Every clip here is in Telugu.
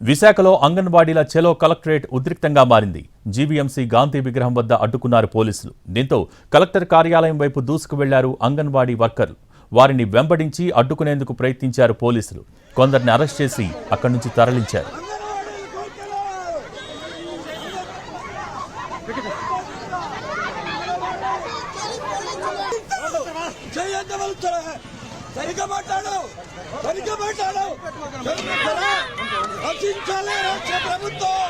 విశాఖలో అంగన్వాడీల చెలో కలెక్టరేట్ ఉద్రిక్తంగా మారింది జీవీఎంసీ గాంధీ విగ్రహం వద్ద అడ్డుకున్నారు పోలీసులు దీంతో కలెక్టర్ కార్యాలయం వైపు దూసుకు వెళ్ళారు అంగన్వాడీ వర్కర్లు వారిని వెంబడించి అడ్డుకునేందుకు ప్రయత్నించారు పోలీసులు కొందరిని అరెస్ట్ చేసి అక్కడి నుంచి తరలించారు చెయ్యంత సరిగ్గా మాట్లాడు. సరిగ్గా మాట్లాడు. రక్షించాలి రాష్ట్ర ప్రభుత్వం.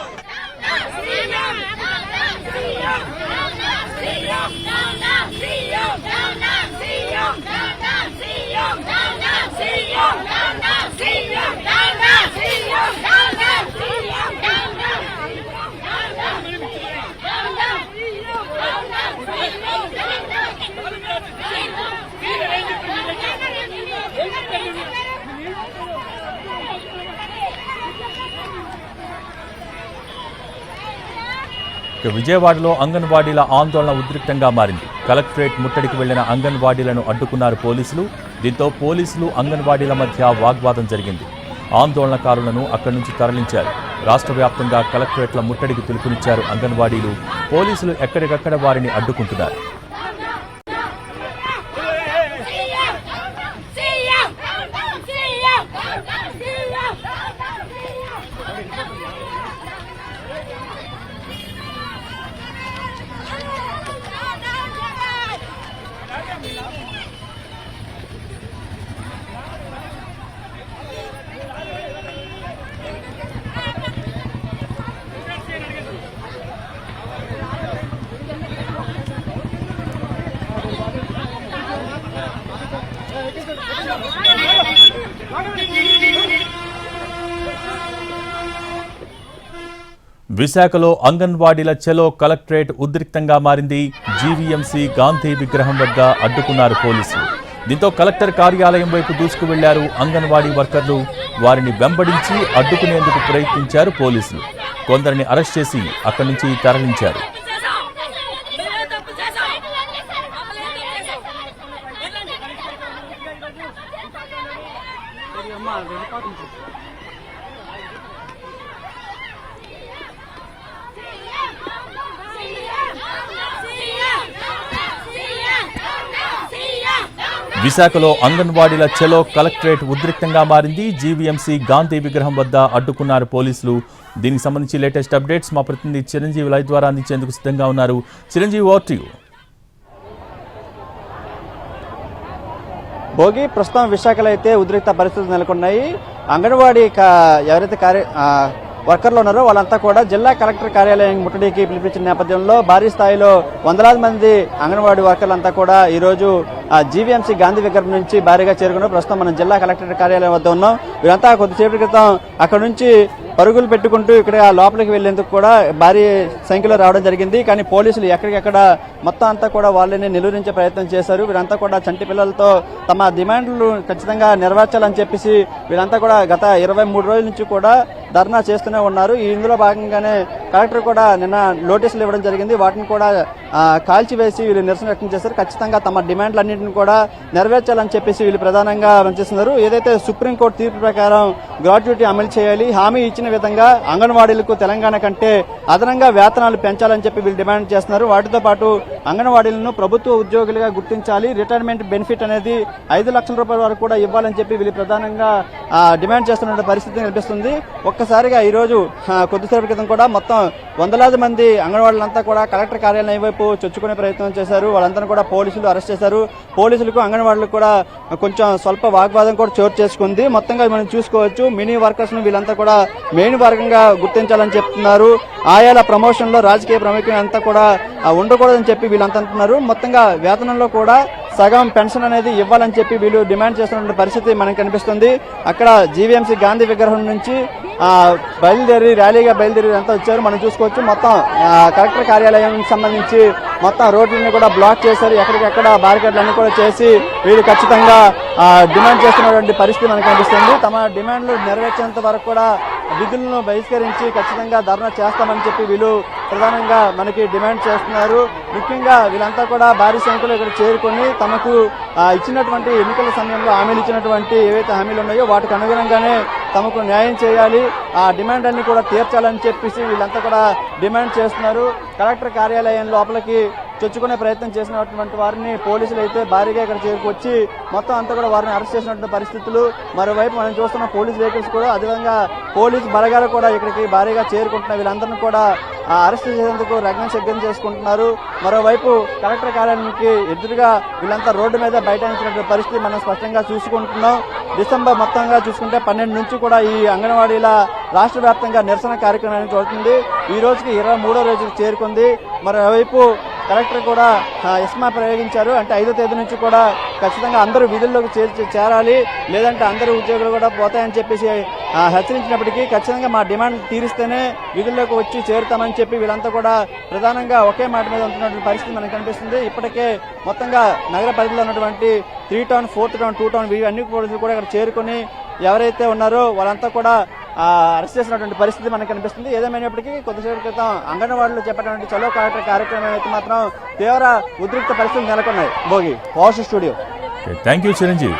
ఇక విజయవాడలో అంగన్వాడీల ఆందోళన ఉద్రిక్తంగా మారింది. కలెక్టరేట్ ముట్టడికి వెళ్ళిన అంగన్వాడీలను అడ్డుకున్నారు పోలీసులు. దీంతో పోలీసులు అంగన్వాడీల మధ్య వాగ్వాదం జరిగింది. ఆందోళనకారులను అక్కడి నుంచి తరలించారు. రాష్ట్ర వ్యాప్తంగా కలెక్టరేట్ల ముట్టడికి పిలుపునిచ్చారు అంగన్వాడీలు. పోలీసులు ఎక్కడికక్కడ వారిని అడ్డుకుంటున్నారు. విశాఖలో అంగన్వాడీల చెలో కలెక్టరేట్ ఉద్రిక్తంగా మారింది జీవీఎంసీ గాంధీ విగ్రహం వద్ద అడ్డుకున్నారు పోలీసులు. దీంతో కలెక్టర్ కార్యాలయం వైపు దూసుకు వెళ్ళారు అంగన్వాడీ వర్కర్లు. వారిని వెంబడించి అడ్డుకునేందుకు ప్రయత్నించారు పోలీసులు. కొందరిని అరెస్ట్ చేసి అక్కడి నుంచి తరలించారు. విశాఖలో అంగన్వాడీల చెలో కలెక్టరేట్ ఉద్రిక్తంగా మారింది. జీవీఎంసీ గాంధీ విగ్రహం వద్ద అడ్డుకున్నారు పోలీసులు. దీనికి సంబంధించి లేటెస్ట్ అప్డేట్స్ మా ప్రతినిధి చిరంజీవి లైవ్ ద్వారా అందించేందుకు సిద్ధంగా ఉన్నారు. చిరంజీవి ఓవర్ టు భోగి ప్రస్తుతం విశాఖలో అయితే ఉద్రిక్త పరిస్థితులు నెలకొన్నాయి. అంగన్వాడీ కా- ఎవరైతే కార్య వర్కర్లు ఉన్నారో. వాళ్ళంతా కూడా జిల్లా కలెక్టర్ కార్యాలయం ముట్టడికి పిలిపించిన నేపథ్యంలో భారీ స్థాయిలో వందలాది మంది అంగన్వాడీ వర్కర్లంతా కూడా ఈ రోజు జీవీఎంసీ గాంధీ విగ్రహం నుంచి భారీగా చేరుకున్నారు. ప్రస్తుతం మనం జిల్లా కలెక్టర్ కార్యాలయం వద్ద ఉన్నాం. వీరంతా కొద్దిసేపటి క్రితం అక్కడ నుంచి పరుగులు పెట్టుకుంటూ ఇక్కడ లోపలికి వెళ్ళేందుకు కూడా భారీ సంఖ్యలో రావడం జరిగింది. కానీ పోలీసులు ఎక్కడికెక్కడ మొత్తం అంతా కూడా వాళ్ళని నిలువరించే ప్రయత్నం చేశారు. వీరంతా కూడా చంటి పిల్లలతో తమ డిమాండ్లు ఖచ్చితంగా నెరవేర్చాలని చెప్పేసి వీరంతా కూడా గత ఇరవై మూడు రోజుల నుంచి కూడా ధర్నా చేస్తూనే ఉన్నారు. ఈ ఇందులో భాగంగానే కలెక్టర్ కూడా నిన్న నోటీసులు ఇవ్వడం జరిగింది. వాటిని కూడా కాల్చివేసి వీళ్ళు నిరసన వ్యక్తం చేశారు. ఖచ్చితంగా తమ డిమాండ్లన్నింటిని కూడా నెరవేర్చాలని చెప్పేసి వీళ్ళు ప్రధానంగా పనిచేస్తున్నారు ఏదైతే సుప్రీంకోర్టు తీర్పు ప్రకారం గ్రాట్యుటీ అమలు చేయాలి హామీ ఇచ్చిన విధంగా అంగన్వాడీలకు తెలంగాణ కంటే అదనంగా వేతనాలు పెంచాలని చెప్పి వీళ్ళు డిమాండ్ చేస్తున్నారు. వాటితో పాటు అంగన్వాడీలను ప్రభుత్వ ఉద్యోగులుగా గుర్తించాలి. రిటైర్మెంట్ బెనిఫిట్ అనేది ఐదు లక్షల రూపాయల వరకు కూడా ఇవ్వాలని చెప్పి వీళ్ళు ప్రధానంగా డిమాండ్ చేస్తున్న పరిస్థితి కనిపిస్తుంది. ఒక్కసారిగా ఈరోజు కొద్దిసేపు కొద్దిసేపటి క్రితం కూడా మొత్తం వందలాది మంది అంగన్వాడీలంతా కూడా కలెక్టర్ కార్యాలయం వైపు చొచ్చుకునే ప్రయత్నం చేశారు. వాళ్ళందరూ కూడా పోలీసులు అరెస్ట్ చేశారు. పోలీసులకు అంగన్వాడీలకు కూడా కొంచెం స్వల్ప వాగ్వాదం కూడా చోటు చేసుకుంది. మొత్తంగా మనం చూసుకోవచ్చు మినీ వర్కర్స్ను వీళ్ళంతా కూడా మెయిన్ వర్గంగా గుర్తించాలని చెప్తున్నారు. ఆయాల ప్రమోషన్లో రాజకీయ ప్రముఖులు అంతా కూడా ఉండకూడదని చెప్పి వీళ్ళంతా అంటున్నారు. మొత్తంగా వేతనంలో కూడా సగం పెన్షన్ అనేది ఇవ్వాలని చెప్పి వీళ్ళు డిమాండ్ చేస్తున్న పరిస్థితి మనకు కనిపిస్తుంది. అక్కడ జీవీఎంసీ గాంధీ విగ్రహం నుంచి బయలుదేరి ర్యాలీగా బయలుదేరి అంతా వచ్చారు. మనం చూసుకోవచ్చు మొత్తం కలెక్టర్ కార్యాలయం సంబంధించి మొత్తం రోడ్లన్నీ కూడా బ్లాక్ చేశారు. ఎక్కడికెక్కడ బారికేడ్లు అన్ని కూడా చేసి వీళ్ళు ఖచ్చితంగా డిమాండ్ చేస్తున్నటువంటి పరిస్థితి మనకు కనిపిస్తుంది. తమ డిమాండ్లు నెరవేర్చేంత వరకు కూడా విధులను బహిష్కరించి ఖచ్చితంగా ధర్నా చేస్తామని చెప్పి వీళ్ళు ప్రధానంగా మనకి డిమాండ్ చేస్తున్నారు. ముఖ్యంగా వీళ్ళంతా కూడా భారీ సంఖ్యలో ఇక్కడ చేరుకొని తమకు ఇచ్చినటువంటి ఎన్నికల సమయంలో హామీలు ఇచ్చినటువంటి ఏవైతే హామీలు ఉన్నాయో వాటికి అనుగుణంగానే తమకు న్యాయం చేయాలి. ఆ డిమాండ్ అన్ని కూడా తీర్చాలని చెప్పేసి వీళ్ళంతా కూడా డిమాండ్ చేస్తున్నారు. కలెక్టర్ కార్యాలయం లోపలికి చొచ్చుకునే ప్రయత్నం చేసినటువంటి వారిని పోలీసులు అయితే భారీగా ఇక్కడ చేరుకొచ్చి మొత్తం అంతా కూడా వారిని అరెస్ట్ చేసినటువంటి పరిస్థితులు. మరోవైపు మనం చూస్తున్న పోలీస్ వెహికల్స్ కూడా అదేవిధంగా పోలీస్ బలగాలు కూడా ఇక్కడికి భారీగా చేరుకుంటున్న వీళ్ళందరినీ కూడా అరెస్ట్ చేసేందుకు రగ్నం సిద్ధం చేసుకుంటున్నారు. మరోవైపు కలెక్టర్ కార్యాలయానికి ఎదురుగా వీళ్ళంతా రోడ్డు మీద బైఠాయించినటువంటి పరిస్థితి మనం స్పష్టంగా చూసుకుంటున్నాం. డిసెంబర్ మొత్తంగా చూసుకుంటే పన్నెండు నుంచి కూడా ఈ అంగన్వాడీల రాష్ట్ర వ్యాప్తంగా నిరసన కార్యక్రమాన్ని చూడుతుంది ఈ రోజుకి ఇరవై మూడో రోజుకి చేరుకుంది. మరోవైపు కలెక్టర్ కూడా ఆ, ఇస్మా ప్రయోగించారు. అంటే ఐదో తేదీ నుంచి కూడా ఖచ్చితంగా అందరూ విధుల్లోకి చేర్చి చేరాలి. లేదంటే అందరూ ఉద్యోగులు కూడా పోతాయని చెప్పేసి హెచ్చరించినప్పటికీ ఖచ్చితంగా మా డిమాండ్ తీరిస్తేనే విధుల్లోకి వచ్చి చేరుతామని చెప్పి వీళ్ళంతా కూడా ప్రధానంగా ఒకే మాట మీద ఉంటున్నటువంటి పరిస్థితి మనకు కనిపిస్తుంది. ఇప్పటికే మొత్తంగా నగర పరిధిలో ఉన్నటువంటి three town fourth town two town ఇవి అన్ని కూడా ఇక్కడ చేరుకొని ఎవరైతే ఉన్నారో వాళ్ళంతా కూడా అరెస్ట్ చేసినటువంటి పరిస్థితి మనకు కనిపిస్తుంది. ఏదేమైనప్పటికీ కొద్దిసేపు క్రితం అంగన్వాడీలు చెప్పినటువంటి చలో కలెక్టర్ కార్యక్రమం అయితే మాత్రం తీవ్ర ఉద్రిక్త పరిస్థితులు నెలకొన్నాయి. Bhogi power studio. Thank you Chiranjeevi